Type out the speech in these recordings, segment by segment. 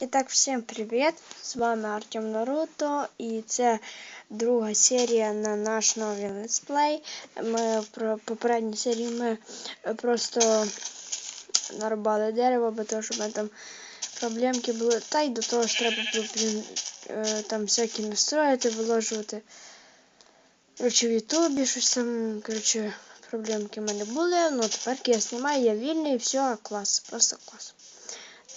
І так, всім привіт! З вами Артем Наруто і це друга серія на наш новий летсплей. Ми про попередній серії ми просто нарубали дерево, бо того, що мене там проблемки були. Та й до того ж треба було блін, е, там всякі настроїти, виложувати. Коротше, в Ютубі щось там, коротше, проблемки в мене були. Ну тепер я знімаю, я вільний, все, клас, просто клас.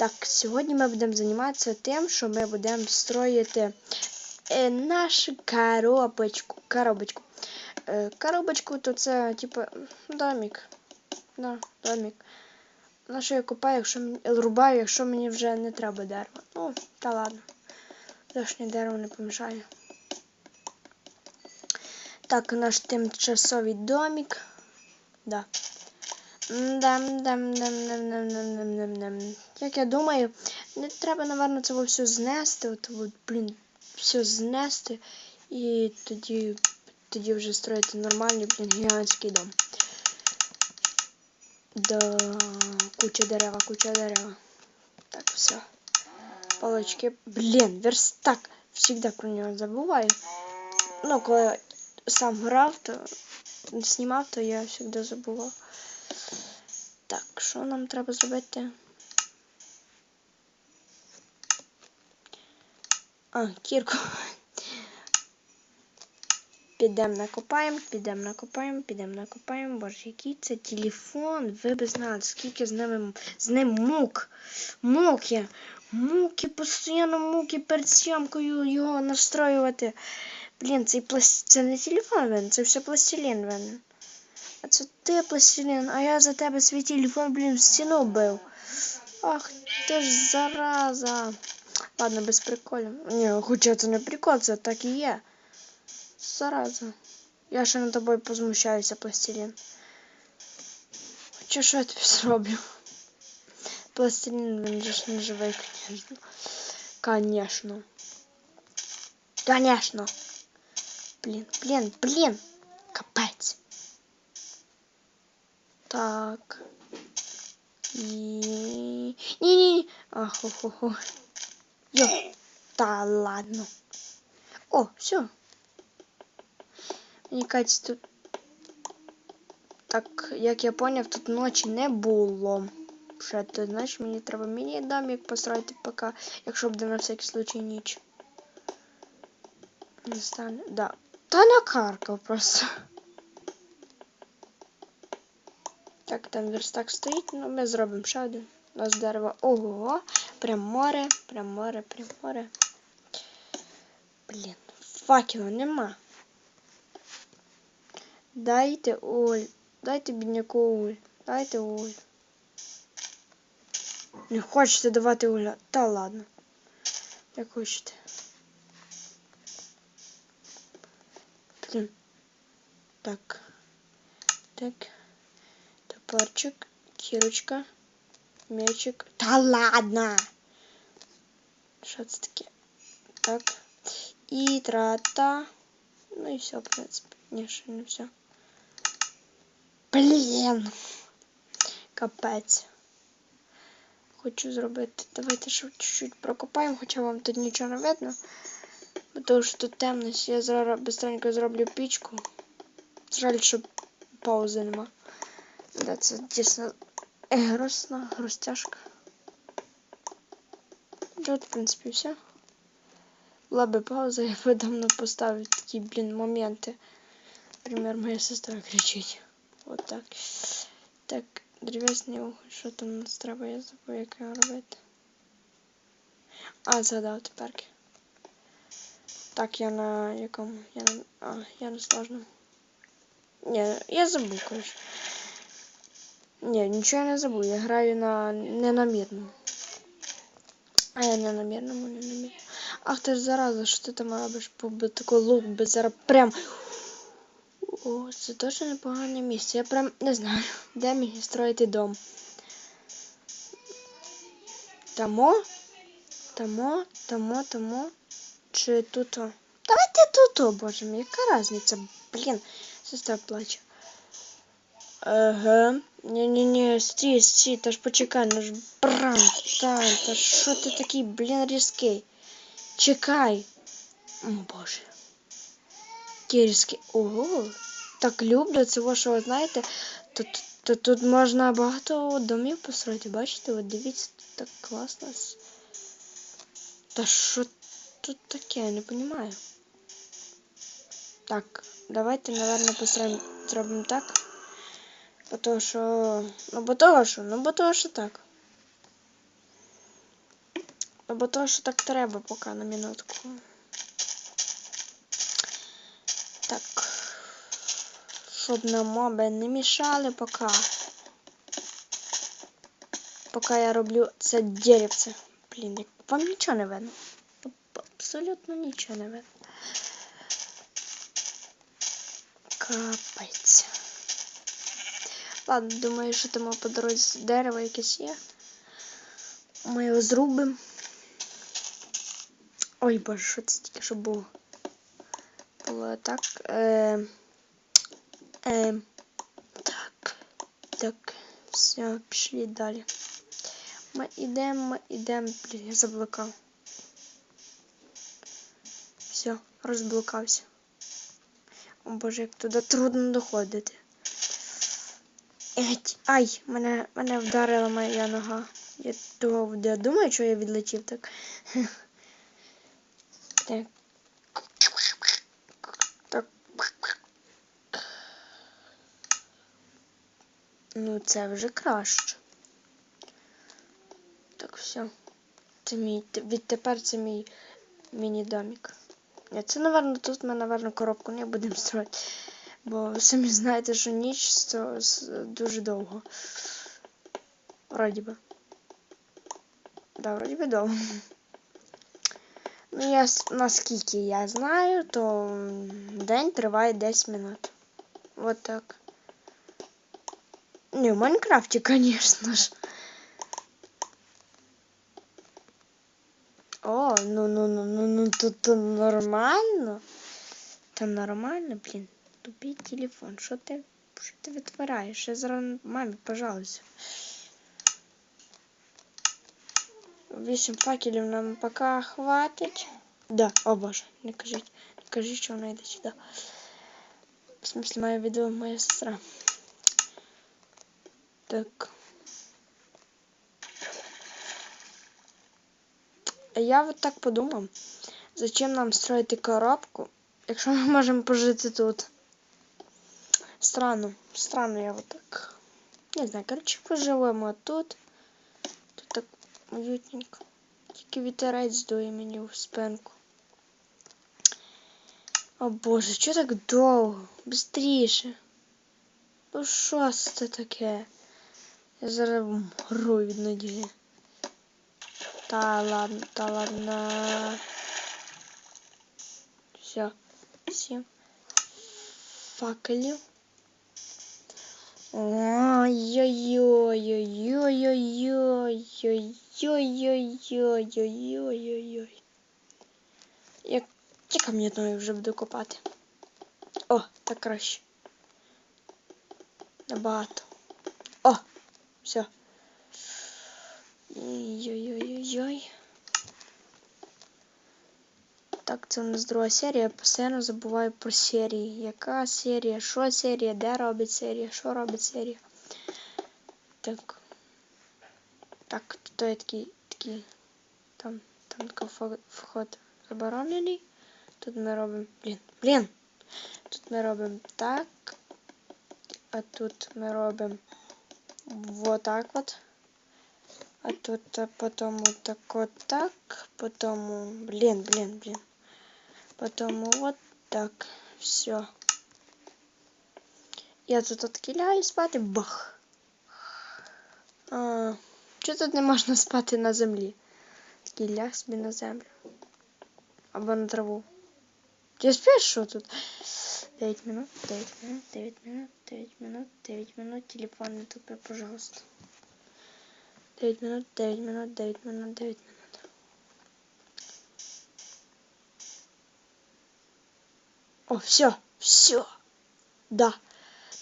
Так, сьогодні ми будемо займатися тим, що ми будемо строїти е, нашу коробочку. Коробочку. Е, коробочку то це типу домик. Да, домик. На що я купаю, якщо мені рубаю, якщо мені вже не треба дерева. Ну, та ладно. Лишнє дерево не помішає. Так, наш тимчасовий домик. Да. Дам, Як я думаю, не треба, напевно, це все знести. От, от, блін, все знести. І тоді, тоді вже строїти нормальний, блін, гігантський дом. Да, куча дерева, куча дерева. Так, все. Палочки. Блін, верстак. Всегда про нього забуваю. Ну, коли сам грав, то знімав, то я завжди забував. Так, що нам треба зробити? А, кірку. Підемо накопаємо, підемо накопаємо, підемо накопаємо. Боже, який це телефон, ви б знали, скільки з ними з ним мук. Муки. Муки, постійно муки перед зйомкою його настроювати. Блін, цей пласт... це не телефон винен, це все пластилін винен. А це ти пластилін, а я за тебе свій телефон, блін, в стіну бив. Ах, ти ж зараза. Ладно, без приколів. Ні, хоча це не прикол, це так і є. Зараза. Я ще над тобою позмущаюся, пластилін. Хоча що я тобі зроблю? Пластилін, він же ж не живий, конечно. Конечно. Конечно. Блін, блін, блін. Капець. Так. І... Ні-ні-ні. Ах, хо-хо-хо. Йо. Та ладно. О, все. Мені кажеться, тут... Так, як я поняв, тут ночі не було. Ще то, знаєш, мені треба міні-домик построїти поки, якщо буде на всякий случай ніч. Не стане. Да. Та накаркав просто. Так, там верстак стоїть, ну ми зробимо ще один. У нас дерево. Ого, прям море, прям море, прям море. Блін, факела нема. Дайте уль. Дайте бідняку уль. Дайте уль. Не хочете давати уля. Та ладно. Як хочете. Блін. Так. Так. Топорчик, кірочка, м'ячик. Та ладно! Що це таке? Так. І трата. Ну і все, в принципі. Ні, ще не все. Блін! Капець. Хочу зробити. Давайте ще чуть-чуть прокопаємо, хоча вам тут нічого не видно. Бо тому що тут темно. Я зараз быстренько зроблю пічку. Жаль, що паузи нема. Да, це дійсно грустно, грустяшка. От, в принципі, все. Була би пауза, я би давно поставив такі, блін, моменти. Наприклад, моя сестра кричить. Вот так. Так, древесний уголь, що там нас треба, я забув, як його робити. А, згадав тепер. Так, я на якому? Я на... А, я на сложному. Ні, я забув, коротше. Ні, нічого я не забув. Я граю на ненамірному. А я не на не на. Ах ти ж зараза, що ти там робиш? Бо такий лук би зараз прям. О, це точно непогане місце. Я прям не знаю, де мені строїти дом. Тамо? Тамо, тамо, тамо. Чи тут? Давайте тут, о, боже мій, яка різниця? Блін, сестра плаче. Ага. Ні-ні-ні, стій, стій, та ж почекай, ну ж бран, та, та що ти такий, блін, різкий? Чекай. О, Боже. Який різкий. Ого, так люблю во, що ви знаєте, тут, тут, можна багато домів построїти, бачите? От дивіться, тут так класно. Та що тут таке, я не розумію. Так, давайте, наверное, построїмо, зробимо так. Бо того, що. Ну, бо того, ну, бо того, що так. Ну, бо того, так треба поки на минутку. Так. Щоб нам моби не мішали поки. Поки я роблю це деревце. Блін, як вам нічого не видно. Абсолютно нічого не видно. Капець. Ладно, думаю, що там по дорозі дерево якесь є. Ми його зрубимо. Ой, боже, що це тільки що було? Було так. Е, е, так. Так. Все, пішли далі. Ми йдемо, ми йдемо. Блін, я заблукав. Все, розблукався. О боже, як туди трудно доходити. Еть, ай, мене, мене вдарила моя нога. Я того я думаю, що я відлетів так. Так. Так. Ну, це вже краще. Так, все. Це мій. Відтепер це мій міні-домик. Це, напевно, тут ми, напевно, коробку не будемо строїти. Бо ви самі знаєте, що ніч це дуже довго. Вроді би. Да, вроді би довго. Ну, я, с- наскільки я знаю, то м, день триває 10 минут. Вот так. Не, в Майнкрафті, конечно ж. О, ну ну ну ну ну то, то нормально. Та нормально, блін. Тупий телефон. Що ти, що ти витворяєш? Я зараз мамі пожалуйся. Вісім факелів нам поки хватить. Да, о боже, не кажіть. Не кажіть, що вона йде сюди. В смысле, має відео моя сестра. Так. Я вот так подумав. Зачем нам строїти коробку, якщо ми можемо пожити тут? Странно, странно я вот так. Не знаю, коротше, поживемо тут. Тут так уютненько. Тільки вітерець здує мені в спинку. О боже, що так довго? Бистріше. Ну що це таке? Я зараз мру від надії. Та ладно, та ладно. Все. Сім. Факелів. Ой-ой-ой-ой-ой-ой-ой-ой-ой-ой-ой-ой-ой-ой-ой. Я кам'яною вже буду копати. О, так краще. Набагато. О, все. Ой-ой-ой-ой-ой. Так, це у нас друга серія. Я постійно забуваю про серії. Яка серія? Що серія? Де робить серія? Що робить серія? Так. Так, тут є такий, такий, там, там такий вход заборонений. Тут ми робимо, блін, блін. Тут ми робимо так. А тут ми робимо вот так вот. А тут потом вот так вот так. Потом, блин, блин, блин. Потом вот так. Все. Я тут откиляю спати. Бах. А, Чого тут не можна спати на землі? Такий ляг на землю. Або на траву. Ти спиш, що тут? 9 минут, 9 минут, 9 минут, 9 минут, 9 минут. Телефон не тупи, пожалуйста. 9 минут, 9 минут, 9 минут, 9 минут. О, все, все. Да.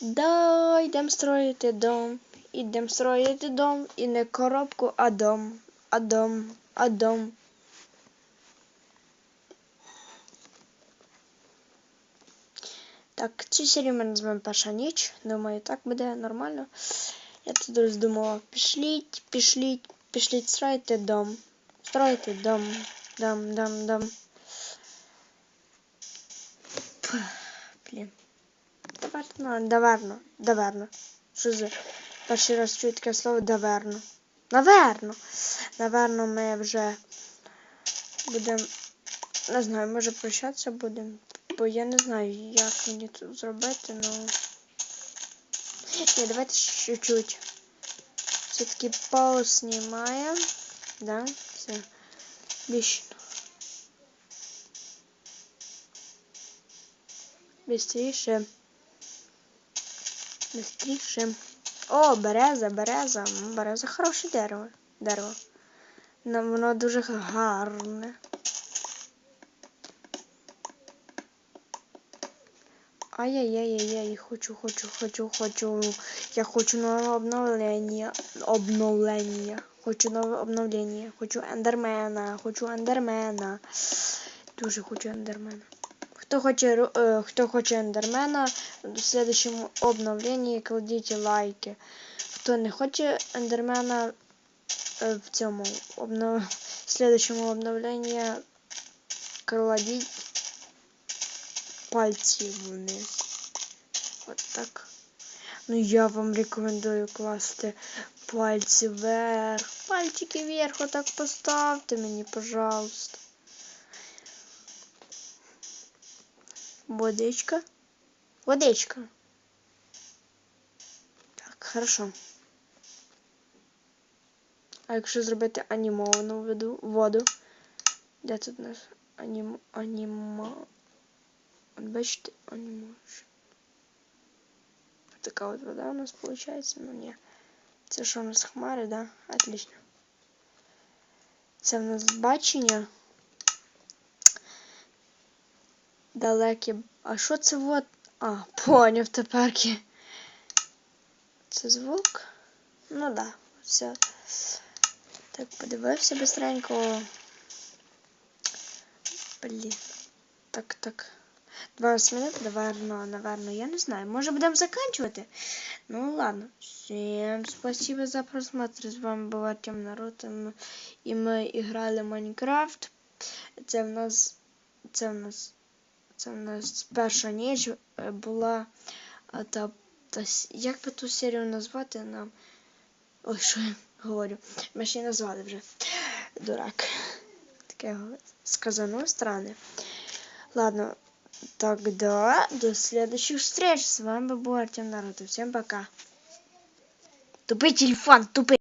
Да, йдемо строїти дом. ідемо строїти дом. І не коробку, а дом. А дом. А дом. Так, цю серію ми називаємо перша ніч. Думаю, так буде нормально. Я тут роздумував. Пішліть, пішліть, пішліть, строїти дом. Строїти дом. Дом, дом, дом. Блін. Даварно, даварно, даварно. Що за перший раз чую таке слово даверно. Наверно. Наверно, ми вже будемо. Не знаю, може прощатися будемо. Бо я не знаю, як мені тут зробити, ну. Ні, давайте чуть-чуть. Все-таки пауз знімаємо. Да, все. Більше. Быстріше. Быстріше. О, береза, береза. Береза хороше дерево. Дерево. Воно дуже гарне. Ай-яй-яй-яй, хочу, хочу, хочу, хочу. Я хочу нове обновлення. Обновлення. Хочу нове обновлення. Хочу ендермена. Хочу ендермена. Дуже хочу ендермена. Хто хоче, ру- е, хто хоче ендермена, в следующому обновленні кладіть лайки. Хто не хоче ендермена е, в цьому обнов... в следующому обновленні кладіть пальці вниз. От так. Ну я вам рекомендую класти пальці вверх. Пальчики вверх, отак поставте мені, пожалуйста. Водичка. Водичка. Так, хорошо. А якщо зробити анімовану воду, воду. Де тут у нас анім... аніма... От бачите, анімошн. Така от вода у нас виходить. Ну ні. Це що у нас хмари, да? Отлично. Це в нас бачення. Далекі. А що це вот? А, поняв теперки. Це звук? Ну да, все. Так, подивився быстренько. Блін. Так, так. 20 минут, наверно, наверно, я не знаю. Може будемо заканчивать? Ну ладно. Всем спасибо за просмотр. З вами був Артем Народ. і ми- в Майнкрафт. Це в нас. Це в нас. Це в нас перша ніч е, була. А та, та с- як би ту серію назвати нам? Ой, що я говорю? Ми ще й назвали вже. Дурак. Таке сказано странне. Ладно, тогда до следующих встреч. С вами был Артем Наруто. Всем пока. Тупый телефон, тупый.